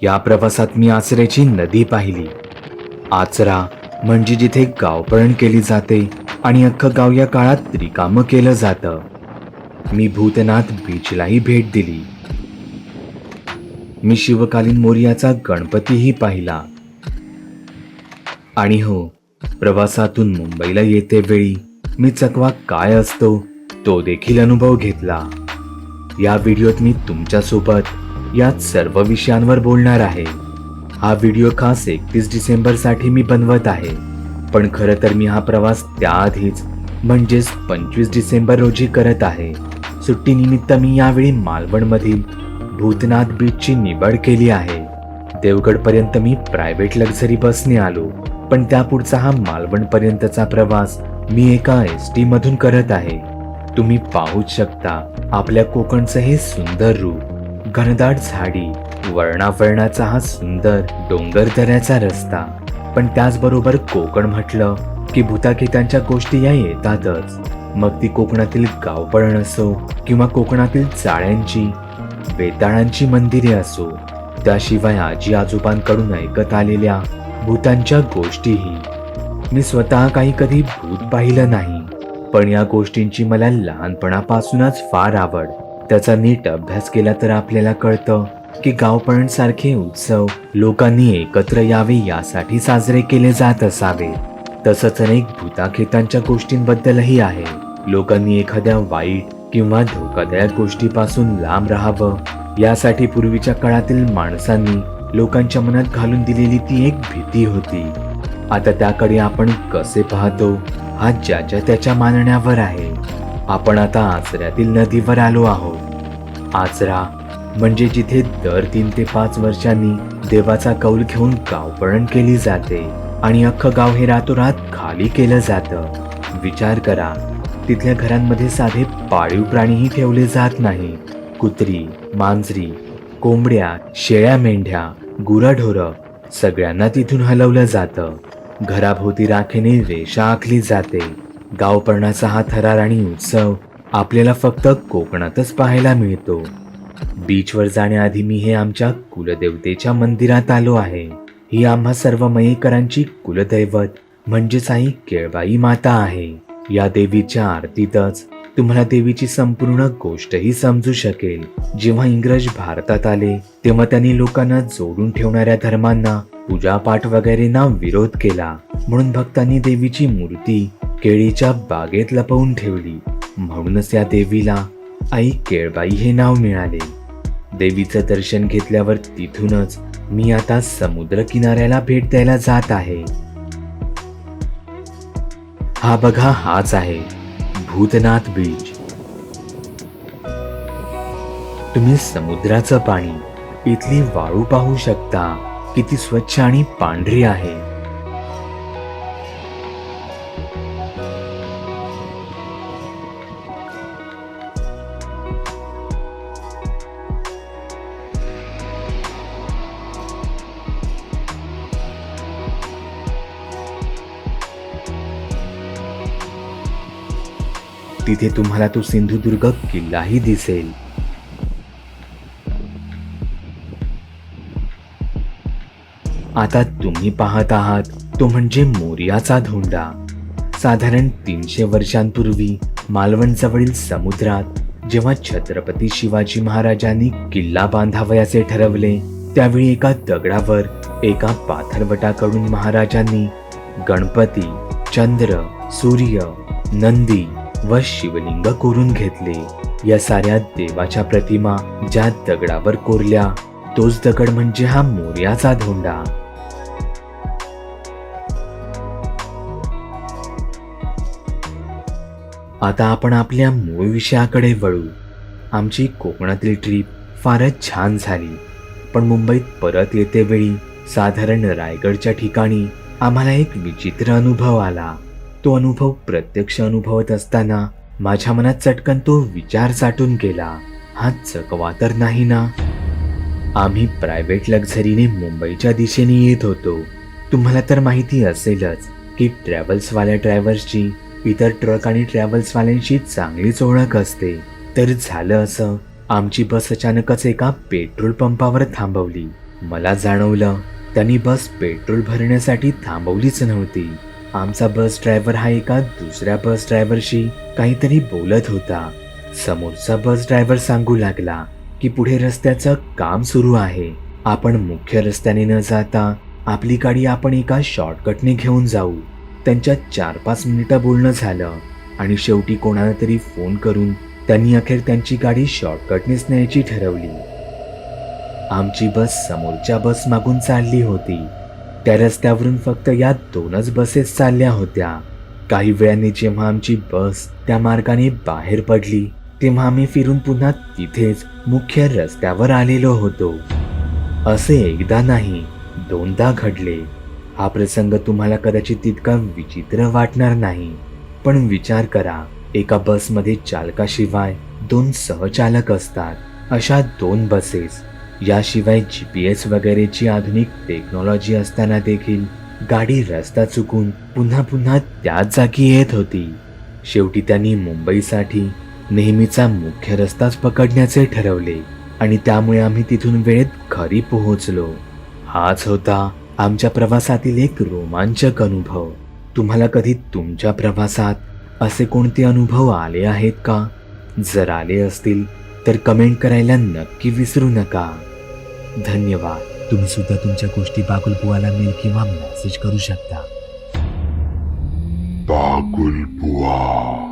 या प्रवासात मी आचऱ्याची नदी पाहिली. आचरा म्हणजे जिथे गावपळण केली जाते आणि अख्खं गाव या काळात रिकामं केलं जातं. मी भूतनाथ बीचलाही भेट दिली. मी शिवकालीन मोर्याचा गणपतीही पाहिला. आणि हो प्रवासातून मुंबईला येते वेळी मी चकवा काय असतो तो देखील अनुभव घेतला. या व्हिडिओत मी तुमच्यासोबत यात सर्व विषयांवर बोलणार आहे. हा व्हिडिओ खास एकतीस डिसेंबरसाठी मी बनवत आहे. पण खरं तर मी हा प्रवास त्याआधीच म्हणजेच पंचवीस डिसेंबर रोजी करत आहे. सुट्टीनिमित्त मी यावेळी मालवणमधील भूतनाथ बीचची निवड केली आहे. देवगडपर्यंत मी प्रायव्हेट लक्झरी बसने आलो. पण त्यापुढचा हा मालवणपर्यंतचा प्रवास मी एका एस टी मधून करत आहे. तुम्ही पाहूच शकता आपल्या कोकणचं हे सुंदर रूप. घनदाट झाडी वर्णावर्णाचा हा सुंदर डोंगर दऱ्याचा रस्ता. पण त्याचबरोबर कोकण म्हटलं की भूताखेतांच्या गोष्टी या येतातच. मग ती कोकणातील गावपळण असो किंवा कोकणातील चाळ्यांची वेताळांची मंदिरे असो त्याशिवाय आजी आजोबांकडून ऐकत आलेल्या भूतांच्या गोष्टीही. मी स्वतः काही कधी भूत पाहिलं नाही पण या गोष्टींची मला लहानपणापासूनच फार आवड. त्याचा नीट अभ्यास केला तर आपल्याला कळतं की गावपळणसारखे उत्सव लोकांनी एकत्र यावे यासाठी साजरे केले जात असावे. तसंच अनेक भूताखेतांच्या गोष्टींबद्दलही आहे. लोकांनी एखाद्या वाईट किंवा धोकादायक गोष्टीपासून लांब राहावं यासाठी पूर्वीच्या काळातील माणसांनी लोकांच्या मनात घालून दिलेली ती एक भीती होती. आता त्याकडे आपण कसे पाहतो हा ज्याच्या त्याच्या मानण्यावर आहे. आपण आता आचऱ्यातील नदीवर आलो आहोत. आचरा म्हणजे जिथे दर तीन ते पाच वर्षांनी देवाचा कौल घेऊन गावपळण केली जाते आणि अख्खं गाव हे रातोरात खाली केलं जातं. विचार करा तिथल्या घरांमध्ये साधे पाळीव प्राणीही ठेवले जात नाही. कुत्री मांजरी कोंबड्या शेळ्या मेंढ्या गुराढोरं सगळ्यांना तिथून हलवलं जातं. घराभोवती राखेने रेषा आखली जाते. गावपळणाचा हा थरार आणि उत्सव आपल्याला फक्त कोकणातच पाहायला मिळतो. बीचवर जाण्याआधी मी हे आमच्या कुलदेवतेच्या मंदिरात आलो आहे. ही आम्हा सर्व मयेकरांची कुलदैवत म्हणजेच आई केळबाई माता आहे. या देवीच्या आरतीतच तुम्हाला देवीची संपूर्ण गोष्टही समजू शकेल. जेव्हा इंग्रज भारतात आले तेव्हा त्यांनी लोकांना जोडून ठेवणाऱ्या धर्मांना पूजापाठ वगैरेंना विरोध केला. म्हणून भक्तांनी देवीची मूर्ती केळीच्या बागेत लपवून ठेवली. म्हणूनच या देवीला आई केळबाई हे नाव मिळाले. देवीचं दर्शन घेतल्यावर तिथूनच मी आता समुद्र किनाऱ्याला भेट द्यायला जात आहे. हा बघा हाच आहे भूतनाथ बीच तुम्ही समुद्राचं पाणी इथली वाळू पाहू शकता. किती स्वच्छ आणि पांढरी आहे. तिथे तुम्हाला तो सिंधुदुर्ग किल्लाही दिसेल. आता तुम्ही पाहत आहात तो म्हणजे मोर्याचा धोंडा. साधारण तीनशे वर्षांपूर्वी मालवणजवळील समुद्रात जेव्हा छत्रपती शिवाजी महाराजांनी किल्ला बांधावयाचे ठरवले त्यावेळी एका दगडावर एका पाथरवटाकडून महाराजांनी गणपती चंद्र सूर्य नंदी व शिवलिंग कोरून घेतले. या साऱ्या देवाच्या प्रतिमा ज्या दगडावर कोरल्या तोच दगड म्हणजे हा मोर्याचा धोंडा. आता आपण आपल्या मूळ विषयाकडे वळू. आमची कोकणातील ट्रिप फारच छान झाली. पण मुंबईत परत येते वेळी साधारण रायगडच्या ठिकाणी आम्हाला एक विचित्र अनुभव आला. तो अनुभव प्रत्यक्ष अनुभवत असताना माझ्या मनात चटकन तो विचार साठून गेला हा चकवा तर नाही ना? आम्ही प्रायव्हेट लक्झरीने मुंबईच्या दिशेने येत होतो. तुम्हाला तर माहिती असेलच की ट्रॅव्हल्सवाल्या ड्रायव्हर्सची इतर ट्रक आणि ट्रॅव्हल्सवाल्यांशी चांगलीच ओळख असते. तर झालं असं आमची बस अचानकच एका पेट्रोल पंपावर थांबवली. मला जाणवलं त्यांनी बस पेट्रोल भरण्यासाठी थांबवलीच नव्हती. आमचा बस ड्रायव्हर हा एका दुसऱ्या बस ड्रायव्हरशी काहीतरी बोलत होता. समोरचा बस ड्रायव्हर सांगू लागला की पुढे रस्त्याचं काम सुरू आहे. आपण मुख्य रस्त्याने न जाता आपली गाडी आपण एका शॉर्टकटने घेऊन जाऊ. त्यांच्या चार पाच मिनिटं बोलणं झालं आणि शेवटी कोणाला तरी फोन करून त्यांनी अखेर त्यांची गाडी शॉर्टकटनेच न्यायची ठरवली. आमची बस समोरच्या बस मागून चालली होती. त्या रस्त्यावरून फक्त या दोनच बसेस चालल्या होत्या. काही वेळाने जेव्हा आमची बस त्या मार्गाने बाहेर पडली तेव्हा आम्ही फिरून पुन्हा तिथेच मुख्य रस्त्यावर आलेलो होतो. असे एकदा नाही दोनदा घडले. हा प्रसंग तुम्हाला कदाचित तितका विचित्र वाटणार नाही. पण विचार करा एका बसमध्ये चालकाशिवाय दोन सहचालक असतात. अशा दोन बसेस याशिवाय जी पी एस वगैरेची आधुनिक टेक्नॉलॉजी असताना देखील गाडी रस्ता चुकून पुन्हा पुन्हा त्याच जागी येत होती. शेवटी त्यांनी मुंबईसाठी नेहमीचा मुख्य रस्ताच पकडण्याचे ठरवले आणि त्यामुळे आम्ही तिथून वेळेत घरी पोहोचलो. हाच होता आमच्या प्रवासातील एक रोमांचक अनुभव. तुम्हाला कधी तुमच्या प्रवासात असे कोणते अनुभव आले आहेत का? जर आले असतील तर कमेंट करायला नक्की विसरू नका. धन्यवाद. तुम्ही सुद्धा तुमच्या गोष्टी बागुल बुवाला मेल किंवा मेसेज करू शकता. बागुल बुवा.